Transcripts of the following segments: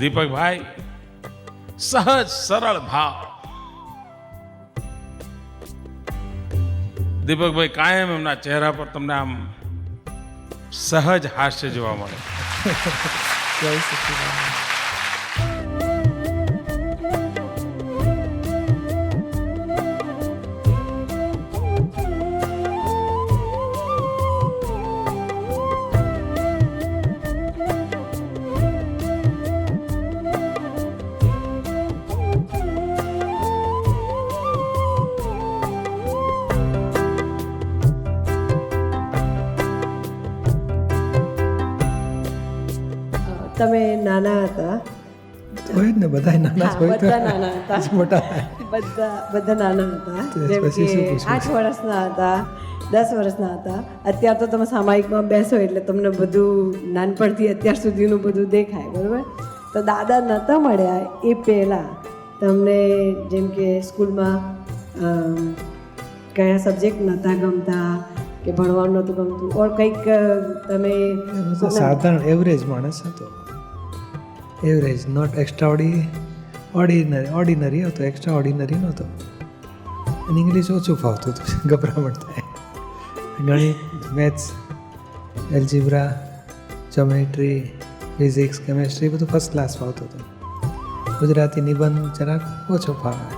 દીપકભાઈ, સહજ સરળ ભાવ. દીપકભાઈ કાયમ એમના ચહેરા પર તમને આમ સહજ હાસ્ય જોવા મળે. તમે નાના હતા? હોય જ ને બધા નાના હોય બધા નાના હતા. મોટા. બધા બધા નાના હતા. જેમ કે આઠ વર્ષના હતા દસ વર્ષના હતા. અત્યાર તો તમે સામાયિકમાં બેસો એટલે તમને બધું નાનપણથી અત્યાર સુધીનું બધું દેખાય બરાબર? તો દાદા નહોતા મળ્યા એ પહેલાં. તમને જેમ કે સ્કૂલમાં કયા સબ્જેક્ટ નહોતા ગમતા કે ભણવાનું નહોતું ગમતું? ઓર કંઈક તમે સાધારણ એવરેજ માણસ હતો. એવરેજ નોટ એક્સ્ટ્રા ઓડી ઓર્ડિનરી ઓર્ડિનરી હતો એક્સ્ટ્રા ઓર્ડિનરી નહોતો. અને ઇંગ્લિશ ઓછું ફાવતું હતું ગભરામણ થાય. ગણિત maths algebra geometry physics chemistry બધું ફર્સ્ટ ક્લાસ ફાવતું હતું. ગુજરાતી નિબંધ જરાક ઓછો ફાવે.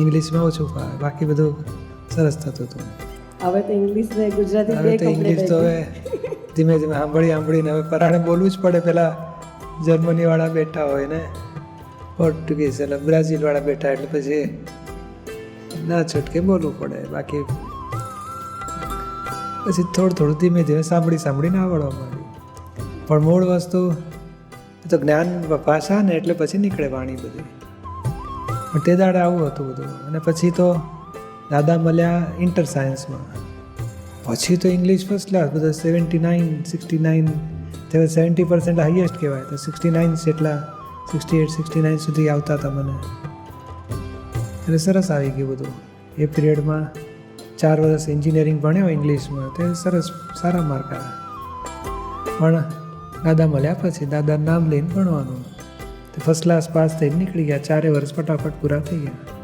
ઇંગ્લિશમાં ઓછું ફાવે. બાકી બધું સરસ થતું હતું. હવે તો ઇંગ્લિશ ને ગુજરાતી હવે તો ઇંગ્લિશ તો હવે ધીમે ધીમે સાંભળી સાંભળીને હવે પરાણે બોલવું જ પડે પેલા જર્મની વાળા બેઠા હોય ને, પોર્ટુગીઝ એટલે બ્રાઝિલવાળા બેઠા એટલે પછી ના છૂટકે બોલવું પડે. બાકી પછી થોડું થોડું ધીમે ધીમે સાંભળી સાંભળીને આવડવા માંડી પણ મૂળ વસ્તુ તો જ્ઞાન ભાષા ને એટલે પછી નીકળે વાણી બધી. પણ તે દાડે આવું હતું બધું. અને પછી તો દાદા મળ્યા ઇન્ટર સાયન્સમાં પછી તો ઇંગ્લિશ ફર્સ્ટ ક્લાસ બધા સેવન્ટી નાઇન સિક્સટી નાઇન તે સેવન્ટી પર્સન્ટ હાઈએસ્ટ કહેવાય. તો સિક્સટી નાઇન જેટલા સિક્સટી એટ સિક્સટી નાઇન સુધી આવતા હતા મને. એટલે સરસ આવી ગયું બધું. એ પિરિયડમાં ચાર વર્ષ એન્જિનિયરિંગ ભણ્યો ઇંગ્લિશમાં તે સરસ, સારા માર્ક આવ્યા પણ દાદા મળ્યા પછી દાદા નામ લઈને ભણવાનું. તો ફર્સ્ટ ક્લાસ પાસ થઈને નીકળી ગયા. ચારે વર્ષ ફટાફટ પૂરા થઈ ગયા.